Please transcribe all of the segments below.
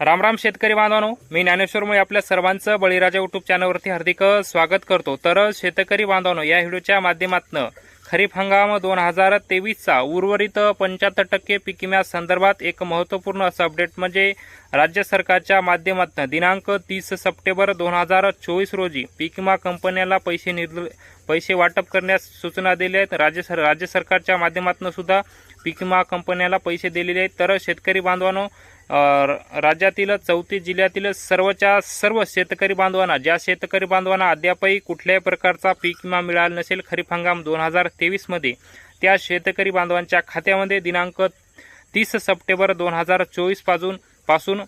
राम राम शेतकरी बांधवांनो मी ज्ञानेश्वरमुळे आपल्या सर्वांचं बळीराजा युट्यूब चॅनलवरती हार्दिक स्वागत करतो. तर शेतकरी बांधवांनो या व्हिडिओच्या माध्यमातून खरीप हंगाम दोन हजार तेवीसचा उर्वरित पंच्याहत्तर टक्के पीक विम्या संदर्भात एक महत्त्वपूर्ण असं अपडेट म्हणजे राज्य सरकारच्या माध्यमातून दिनांक तीस सप्टेंबर दोन हजार चोवीस रोजी पिकिमा विमा कंपन्याला पैसे निर्ल पैसे वाटप करण्यास सूचना दिल्या आहेत राज्य सर राज्य सरकारच्या माध्यमातून सुद्धा पीक विमा कंपन्याला पैसे दिलेले आहेत. तर शेतकरी बांधवांनो राज्यातील चौतीस जिल्ह्यातील सर्वच्या सर्व शेतकरी बांधवांना ज्या शेतकरी बांधवांना अद्यापही कुठल्याही प्रकारचा पीक विमा मिळाला नसेल खरीप हंगाम दोन हजार तेवीसमध्ये त्या शेतकरी बांधवांच्या खात्यामध्ये दिनांक तीस सप्टेंबर दोन हजार चोवीसपासून पासून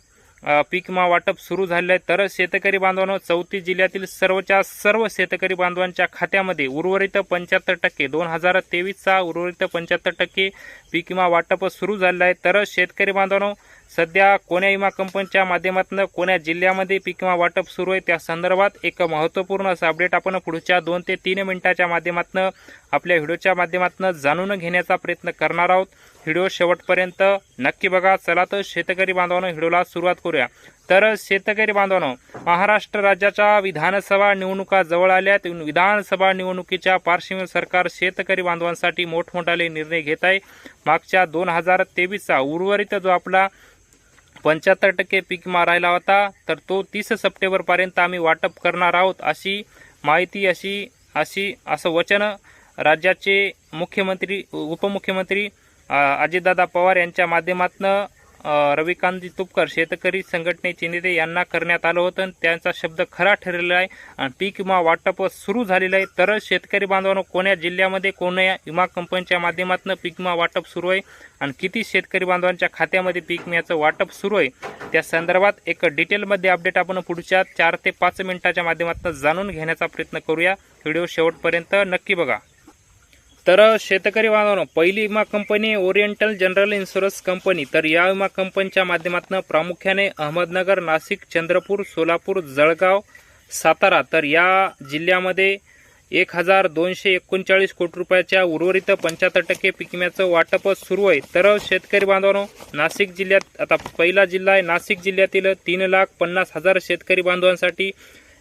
पीक विमा वाटप सुरू झाले आहे तर शेतकरी बांधवांनो चौतीस जिल्ह्यातील सर्वच्या सर्व शेतकरी बांधवांच्या खात्यामध्ये उर्वरित पंच्याहत्तर टक्के दोन हजार तेवीसचा उर्वरित पंच्याहत्तर टक्के पीक विमा वाटप सुरू झालेलं आहे तर शेतकरी बांधवांनो सध्या कोण्या विमा कंपनीच्या माध्यमातून कोण्या जिल्ह्यामध्ये पीक विमा वाटप सुरू आहे त्या संदर्भात एक महत्त्वपूर्ण असं अपडेट आपण पुढच्या दोन ते तीन मिनिटाच्या माध्यमातून आपल्या व्हिडिओच्या माध्यमातून जाणून घेण्याचा प्रयत्न करणार आहोत. व्हिडिओ शेवटपर्यंत नक्की बघा. चला तर शेतकरी बांधवानं व्हिडिओला सुरुवात करूया. तर शेतकरी बांधवांनो महाराष्ट्र राज्याच्या विधानसभा निवडणुका जवळ आल्यात. विधानसभा निवडणुकीच्या पार्श्वभूमीवर सरकार शेतकरी बांधवांसाठी मोठमोठाले निर्णय घेत आहे. मागच्या दोन हजार तेवीसचा उर्वरित जो आपला पंच्याहत्तर टक्के पीक मारायला राहिला होता तर तो तीस सप्टेंबरपर्यंत आम्ही वाटप करणार आहोत अशी माहिती अशी अशी असं वचन राज्याचे मुख्यमंत्री उपमुख्यमंत्री अजितदादा पवार यांच्या माध्यमातून रविकांत तुपकर शेतकरी संघटनेचे नेते यांना करण्यात आलं होतं आणि त्यांचा शब्द खरा ठरलेला आहे आणि पीक विमा वाटप सुरू झालेलं आहे. तर शेतकरी बांधवांनो कोण्या जिल्ह्यामध्ये कोण्या विमा कंपनीच्या माध्यमातून पीक विमा वाटप सुरू आहे आणि किती शेतकरी बांधवांच्या खात्यामध्ये पीक विम्याचं वाटप सुरू आहे त्या संदर्भात एक डिटेलमध्ये अपडेट आपण पुढच्या चार ते पाच मिनिटाच्या माध्यमातून जाणून घेण्याचा प्रयत्न करूया. व्हिडिओ शेवटपर्यंत नक्की बघा. तर शेतकरी बांधवांनो पहिली विमा company Oriental general insurance company तर या विमा कंपनीच्या माध्यमातून प्रामुख्याने अहमदनगर नाशिक चंद्रपूर सोलापूर जळगाव सातारा तर या जिल्ह्यामध्ये एक हजार दोनशे एकोणचाळीस कोटी रुपयाच्या उर्वरित पंच्याहत्तर टक्के पिकम्याचं वाटप सुरू आहे. तर शेतकरी बांधवांनो नाशिक जिल्ह्यात आता पहिला जिल्हा आहे. नाशिक जिल्ह्यातील तीन लाख पन्नास हजार शेतकरी बांधवांसाठी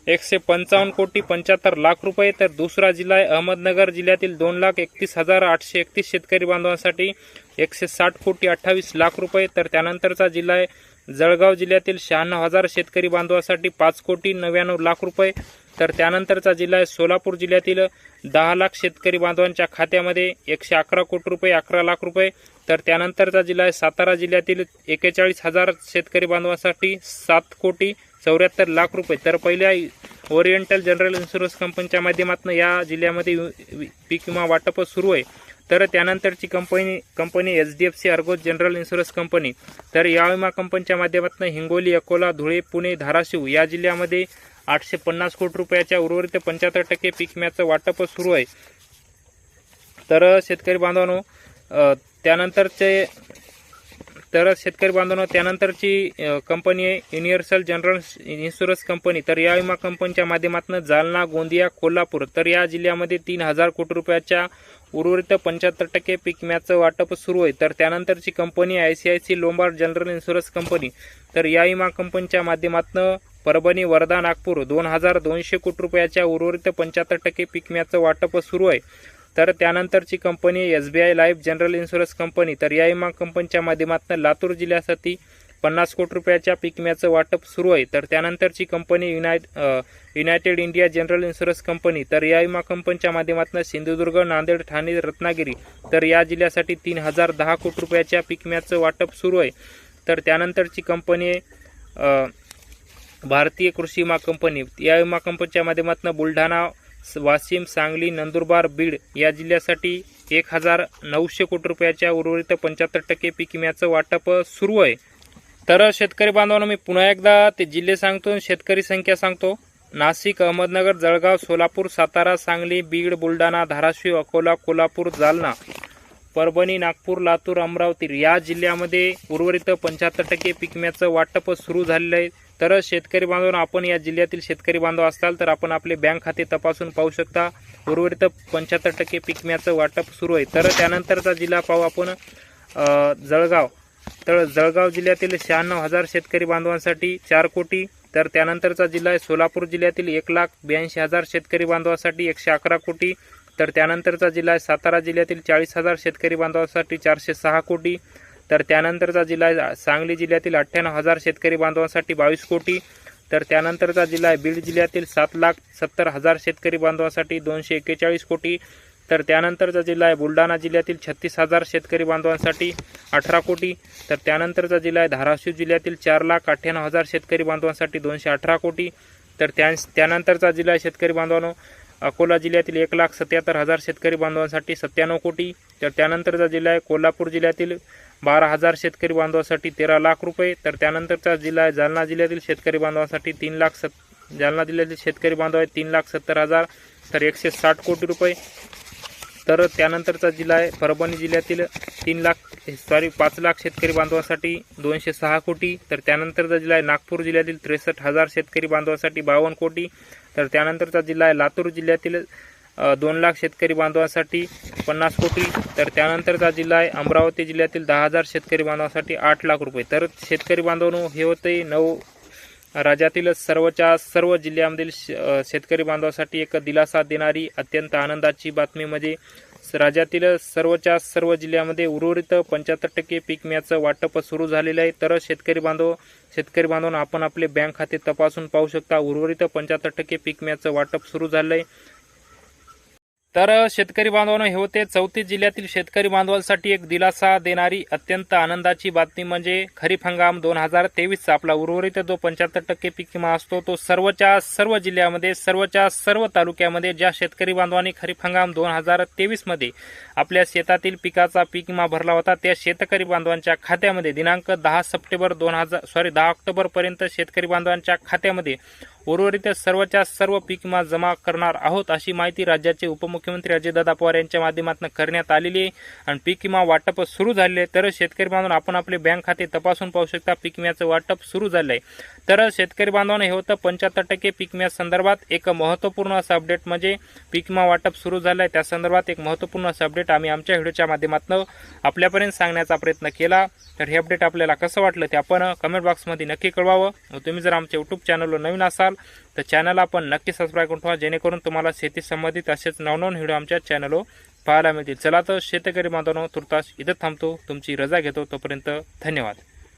एकशे पंचावन्न कोटी पंच्याहत्तर लाख रुपये तर दुसरा जिल्हा आहे अहमदनगर. जिल्ह्यातील दोन लाख एकतीस हजार आठशे एकतीस शेतकरी बांधवांसाठी एकशे साठ कोटी अठ्ठावीस लाख रुपये तर त्यानंतरचा जिल्हा आहे जळगाव. जिल्ह्यातील शहाण्णव हजार शेतकरी बांधवांसाठी पाच कोटी नव्याण्णव लाख रुपये तर त्यानंतरचा जिल्हा आहे सोलापूर. जिल्ह्यातील दहा लाख शेतकरी बांधवांच्या खात्यामध्ये एकशे अकरा कोटी रुपये अकरा लाख रुपये तर त्यानंतरचा जिल्हा आहे सातारा. जिल्ह्यातील एकेचाळीस हजार शेतकरी बांधवांसाठी सात कोटी चौऱ्याहत्तर लाख रुपये तर पहिल्या ओरिएंटल जनरल इन्शुरन्स कंपनीच्या माध्यमातून या जिल्ह्यामध्ये वि- वि- पीक विमा वाटप सुरू आहे. तर त्यानंतरची company company H D F C ERGO general insurance company तर या विमा कंपनीच्या माध्यमातून हिंगोली अकोला धुळे पुणे धाराशिव या जिल्ह्यामध्ये आठशे पन्नास कोटी रुपयाच्या उर्वरित पंच्याहत्तर टक्के पीक विम्याचं वाटप सुरू आहे. तर शेतकरी बांधवांनो त्यानंतरचे तर शेतकरी बांधवांनो त्यानंतरची कंपनी आहे युनिव्हर्सल जनरल इन्शुरन्स कंपनी तर या विमा कंपनीच्या माध्यमातून जालना गोंदिया कोल्हापूर तर या जिल्ह्यामध्ये तीन हजार कोटी रुपयाच्या उर्वरित पंच्याहत्तर टक्के पीक विम्याचं वाटप सुरू आहे. तर त्यानंतरची company I C I C Lombard general insurance company तर या विमा कंपनीच्या माध्यमातून परभणी वर्धा नागपूर दोन हजार दोनशे कोटी रुपयाच्या उर्वरित पंच्याहत्तर टक्के पीक विम्याचं वाटप सुरू आहे. तर त्यानंतरची company S B I life general insurance company तर या विमा कंपनीच्या माध्यमातून लातूर जिल्ह्यासाठी पन्नास कोटी रुपयाच्या पीक विम्याचं वाटप सुरू आहे. तर त्यानंतरची company unite United India general insurance company तर या विमा कंपनीच्या माध्यमातून सिंधुदुर्ग नांदेड ठाणे रत्नागिरी तर या जिल्ह्यासाठी तीन हजार दहा कोटी रुपयाच्या पीक विम्याचं वाटप सुरू आहे. तर त्यानंतरची कंपनी भारतीय कृषी विमा कंपनी या विमा कंपनीच्या माध्यमातून बुलढाणा वाशिम सांगली नंदुरबार बीड या जिल्ह्यासाठी एक हजार नऊशे कोटी रुपयाच्या उर्वरित पंच्याहत्तर टक्के पीक विम्याचं वाटप सुरू आहे. तर शेतकरी बांधवांना मी पुन्हा एकदा ते जिल्हे सांगतो शेतकरी संख्या सांगतो. नाशिक अहमदनगर जळगाव सोलापूर सातारा सांगली बीड बुलढाणा धाराशिव अकोला कोल्हापूर जालना परभणी नागपूर लातूर अमरावती या जिल्ह्यामध्ये उर्वरित पंच्याहत्तर टक्के पीक विम्याचं वाटप सुरू झालेलं आहे. तर शेतकरी बांधव आपण या जिल्ह्यातील शेतकरी बांधव असाल तर आपण आपले बँक खाते तपासून पाहू शकता. उर्वरित पंच्याहत्तर टक्के पिकम्याचं वाटप सुरू आहे. तर त्यानंतरचा जिल्हा पाहू आपण जळगाव. तर जळगाव जिल्ह्यातील शहाण्णव हजार शेतकरी बांधवांसाठी चार कोटी. तर त्यानंतरचा जिल्हा आहे सोलापूर जिल्ह्यातील एक लाख ब्याऐंशी हजार शेतकरी बांधवांसाठी एकशे अकरा कोटी. तर त्यानंतरचा जिल्हा आहे सातारा जिल्ह्यातील चाळीस हजार शेतकरी बांधवांसाठी चारशे सहा कोटी. तर त्यानंतरचा जिल्हा आहे सांगली जिल्ह्यातील अठ्ठ्याण्णव हजार शेतकरी बांधवांसाठी बावीस कोटी. तर त्यानंतरचा जिल्हा आहे बीड जिल्ह्यातील सात लाख सत्तर हजार शेतकरी बांधवांसाठी दोनशे एक्केचाळीस कोटी. तर त्यानंतरचा जिल्हा आहे बुलढाणा जिल्ह्यातील छत्तीस हजार शेतकरी बांधवांसाठी अठरा कोटी. तर त्यानंतरचा जिल्हा आहे धाराशिव जिल्ह्यातील चार लाख अठ्ठ्याण्णव हजार शेतकरी बांधवांसाठी दोनशे अठरा कोटी. तर त्या त्यानंतरचा जिल्हा आहे शेतकरी बांधवांनो अकोला जिल्ह्यातील एक लाख सत्याहत्तर हजार शेतकरी बांधवांसाठी सत्त्याण्णव कोटी. तर त्यानंतरचा जिल्हा आहे कोल्हापूर जिल्ह्यातील बारा हजार शेतकरी बांधवासाठी तेरा लाख रुपये. तर त्यानंतरचा जिल्हा आहे जालना जिल्ह्यातील शेतकरी बांधवांसाठी तीन लाख सत् जालना जिल्ह्यातील शेतकरी बांधव आहेत तीन लाख सत्तर हजार तर एकशे साठ कोटी रुपये. तर त्यानंतरचा जिल्हा आहे परभणी जिल्ह्यातील तीन लाख सॉरी पाच लाख शेतकरी बांधवांसाठी दोनशे सहा कोटी. तर त्यानंतरचा जिल्हा आहे नागपूर जिल्ह्यातील त्रेसष्ट हजार शेतकरी बांधवांसाठी बावन्न कोटी. तर त्यानंतरचा जिल्हा आहे लातूर जिल्ह्यातील दोन लाख शेतकरी बांधवांसाठी पन्नास कोटी तर त्यानंतरचा जिल्हा आहे अमरावती जिल्ह्यातील दहा हजार शेतकरी बांधवांसाठी आठ लाख रुपये. तर शेतकरी बांधवांनो हे होते नऊ राज्यातील सर्वच्या सर्व जिल्ह्यामधील श- शेतकरी बांधवांसाठी एक दिलासा देणारी अत्यंत आनंदाची बातमी म्हणजे राज्यातील सर्वच्या सर्व जिल्ह्यामध्ये उर्वरित पंच्याहत्तर टक्के पीक विम्याचं वाटप सुरू झालेलं आहे. तर शेतकरी बांधव शेतकरी बांधवांना आपण आपले बँक खाते तपासून पाहू शकता. उर्वरित पंच्याहत्तर टक्के पीक विम्याचं वाटप सुरू झालं आहे तर शेतकरी बांधवांनो हे होते चौतीस जिल्ह्यातील शेतकरी बांधवांसाठी एक दिलासा देणारी अत्यंत आनंदाची बातमी म्हणजे खरीप हंगाम दोन हजार तेवीसचा. आपला उर्वरित जो पंच्याहत्तर टक्के पीक विमा असतो तो सर्वच्या सर्व जिल्ह्यामध्ये सर्वच्या सर्व तालुक्यामध्ये ज्या शेतकरी बांधवांनी खरीप हंगाम दोन हजार तेवीसमध्ये आपल्या शेतातील पिकाचा पीक विमा भरला होता त्या शेतकरी बांधवांच्या खात्यामध्ये दिनांक दहा सप्टेंबर दोन हजार सॉरी दहा ऑक्टोबरपर्यंत शेतकरी बांधवांच्या खात्यामध्ये उर्वरित सर्वच्या सर्व पीक विमा जमा करणार आहोत अशी माहिती राज्याचे उपमुख्यमंत्री अजितदादा पवार यांच्या माध्यमातून करण्यात आलेली आहे. आणि पीक विमा वाटप सुरू झाले तर शेतकरी बांधून आपण आपले बँक खाते तपासून पाहू शकता पीक विम्याचं वाटप सुरू झालं आहे. तर शेतकरी बांधवांना हे होतं पंच्याहत्तर टक्के पीक संदर्भात एक महत्त्वपूर्ण असं अपडेट. म्हणजे पीक विमा वाटप सुरू झालं आहे. त्या संदर्भात एक महत्त्वपूर्ण असं अपडेट आम्ही आमच्या व्हिडिओच्या माध्यमातून आपल्यापर्यंत सांगण्याचा प्रयत्न केला. तर हे अपडेट आपल्याला कसं वाटलं ते आपण कमेंट बॉक्समध्ये नक्की कळवावं. तुम्ही जर आमच्या यूट्यूब चॅनलवर नवीन असाल तर चॅनल आपण नक्की सबस्क्राईब करून ठेवा जेणेकरून तुम्हाला शेती संबंधित असेच नवनवन व्हिडिओ आमच्या चॅनलवर पाहायला मिळतील. चला तर शेतकरी बांधवांनो तुर्तास इथं थांबतो. तुमची रजा घेतो. तोपर्यंत धन्यवाद.